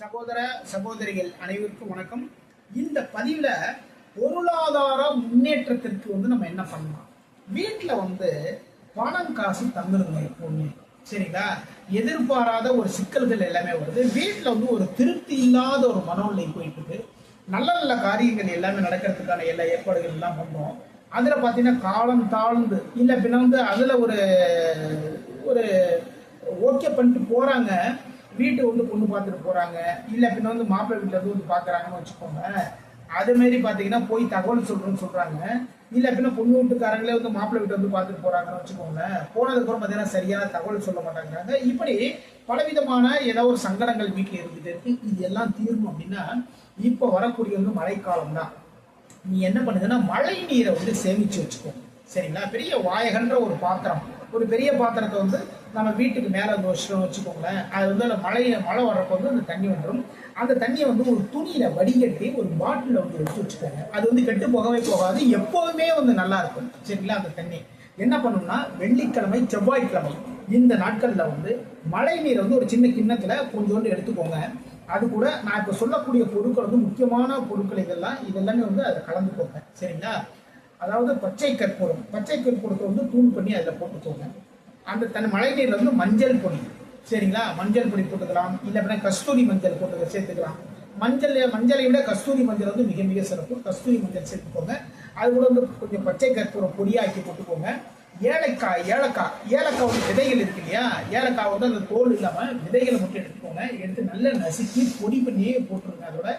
சகோதர சகோதரிகள் அனைவருக்கும் வணக்கம். இந்த பதிவில் பொருளாதார முன்னேற்றத்திற்கு வந்து நம்ம என்ன பண்ணலாம்? வீட்டில் வந்து பணம் காசு தந்துருங்க எப்போதுமே சரிங்களா? எதிர்பாராத ஒரு சிக்கல்கள் எல்லாமே வருது. வீட்டில் வந்து ஒரு திருப்தி இல்லாத ஒரு மனநிலை போயிட்டு நல்ல நல்ல காரியங்கள் எல்லாமே நடக்கிறதுக்கான எல்லா ஏற்பாடுகள் எல்லாம் பண்ணுறோம் அதில் பார்த்தீங்கன்னா காலம் தாழ்ந்து இல்லை பின்ன வந்து அதில் ஒரு ஒரு ஓகே பண்ணிட்டு போகிறாங்க வீட்டு வந்து பொண்ணு பார்த்துட்டு போகிறாங்க இல்லை பின்ன வந்து மாப்பிள்ளை வீட்டில் இருந்து வந்து பார்க்குறாங்கன்னு வச்சுக்கோங்க. அதேமாரி மாதிரி பார்த்தீங்கன்னா போய் தகவல் சொல்கிறேன்னு சொல்கிறாங்க இல்லை பின்ன பொண்ணு வீட்டுக்காரங்களே வந்து மாப்பிள்ளை வீட்டை வந்து பார்த்துட்டு போகிறாங்கன்னு வச்சுக்கோங்க. போனதுக்கப்புறம் பார்த்தீங்கன்னா சரியான தகவல் சொல்ல மாட்டேங்கிறாங்க இப்படி பலவிதமான ஏதோ ஒரு சங்கடங்கள் வீட்டில் இருந்துட்டு இருக்கு இது எல்லாம் தீரும் அப்படின்னா இப்போ வரக்கூடிய வந்து மழைக்காலம் தான் நீ என்ன பண்ணுதுன்னா மழை நீரை வந்து சேமிச்சு வச்சுக்கோ. சரிங்களா? பெரிய வாயகன்ற ஒரு பாத்திரம். ஒரு பெரிய பாத்திரத்தை வந்து நம்ம வீட்டுக்கு மேலே வந்து வச்சுட்டோம் வச்சுக்கோங்களேன். அது வந்து அந்த மழை மழை வர்றப்போ வந்து அந்த தண்ணி வந்துடும் அந்த தண்ணியை வந்து ஒரு துணியில வடிகட்டி ஒரு பாட்டிலில் வந்து எடுத்து வச்சுக்கோங்க. அது வந்து கெட்டு போகவே போகாது. எப்போதுமே வந்து நல்லா இருக்கும். சரிங்களா? அந்த தண்ணி. என்ன பண்ணணும்னா வெள்ளிக்கிழமை செவ்வாய்க்கிழமை இந்த நாட்களில் வந்து மழை நீரை வந்து ஒரு சின்ன கிண்ணத்தில் கொஞ்சோண்டு எடுத்துக்கோங்க. அது கூட நான் இப்போ சொல்லக்கூடிய பொருட்கள் வந்து முக்கியமான பொருட்கள் இதெல்லாம் இதெல்லாமே வந்து அதை கலந்துக்கோங்க சரிங்களா? அதாவது பச்சை கற்பூரம். பச்சை கற்பூரத்தை வந்து தூள் பண்ணி அதில் போட்டுக்கோங்க அந்த தன் மழை நீரில் வந்து மஞ்சள் பொடி. சரிங்களா? மஞ்சள் பொடி போட்டுக்கலாம். இல்லை அப்படின்னா கஸ்தூரி மஞ்சள் போட்டு சேர்த்துக்கலாம். மஞ்சள் மஞ்சளை விட கஸ்தூரி மஞ்சள் வந்து மிக மிக சிறப்பு. கஸ்தூரி மஞ்சள் சேர்த்துக்கோங்க. அது கூட வந்து கொஞ்சம் பச்சை கற்பூரம் பொடியாக்கி போட்டுக்கோங்க. ஏலக்காய் ஏலக்காய். ஏலக்காய் வந்து விதைகள் இருக்கு இல்லையா? ஏலக்காய் வந்து அந்த தோல் இல்லாமல் விதைகளை மட்டும் எடுத்துக்கோங்க. எடுத்து நல்லா நசுக்கி பொடி பண்ணியே போட்டுருங்க அதோட.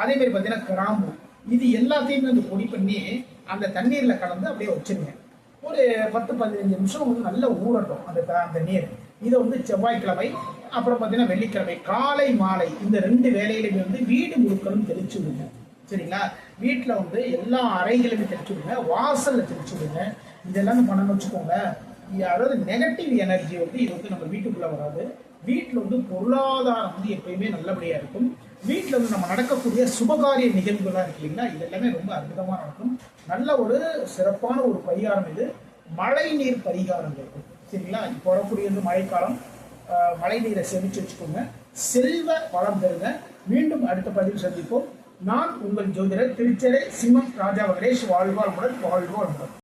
அதே மாதிரி பார்த்தீங்கன்னா கிராம்பு. இது எல்லாத்தையுமே வந்து பொடி பண்ணி அந்த தண்ணீரில் கலந்து அப்படியே வச்சிருங்க. ஒரு பத்து பதினஞ்சு நிமிஷம் வந்து நல்லா ஊறட்டும் அந்த அந்த நீர். இதை வந்து செவ்வாய்க்கிழமை அப்புறம் பார்த்தீங்கன்னா வெள்ளிக்கிழமை காலை மாலை இந்த ரெண்டு வேலையிலுமே வந்து வீடு முழுக்களும் தெளிச்சு விடுங்க. சரிங்களா? வீட்டில் வந்து எல்லா அறைகளுமே தெளிச்சு விடுங்க. வாசலில் தெளிச்சு விடுங்க. இதெல்லாமே பண்ணணும்னு வச்சுக்கோங்க. அதாவது நெகட்டிவ் எனர்ஜி வந்து இது வந்து நம்ம வீட்டுக்குள்ளே வராது. வீட்டில் வந்து பொருளாதாரம் வந்து எப்பயுமே நல்லபடியாக இருக்கும். வீட்டில் வந்து நம்ம நடக்கக்கூடிய சுபகாரிய நிகழ்வுகளாக இருக்கு இல்லைங்களா? இது எல்லாமே ரொம்ப அற்புதமாக நடக்கும் நல்ல ஒரு சிறப்பான ஒரு பரிகாரம் இது. மழை நீர் பரிகாரம் இருக்கும் சரிங்களா? இப்போ வரக்கூடிய வந்து மழைக்காலம் மழை நீரை சேமித்து வச்சுக்கோங்க. செல்வ வளம் பெறுங்க மீண்டும் அடுத்த பதிவு சந்திப்போம். நான் உங்கள் ஜோதிடர் திருச்சரை சிம்மம் ராஜா வெங்கடேஷ். வாழ்வாள் உடன் வாழ்வாள் முடன்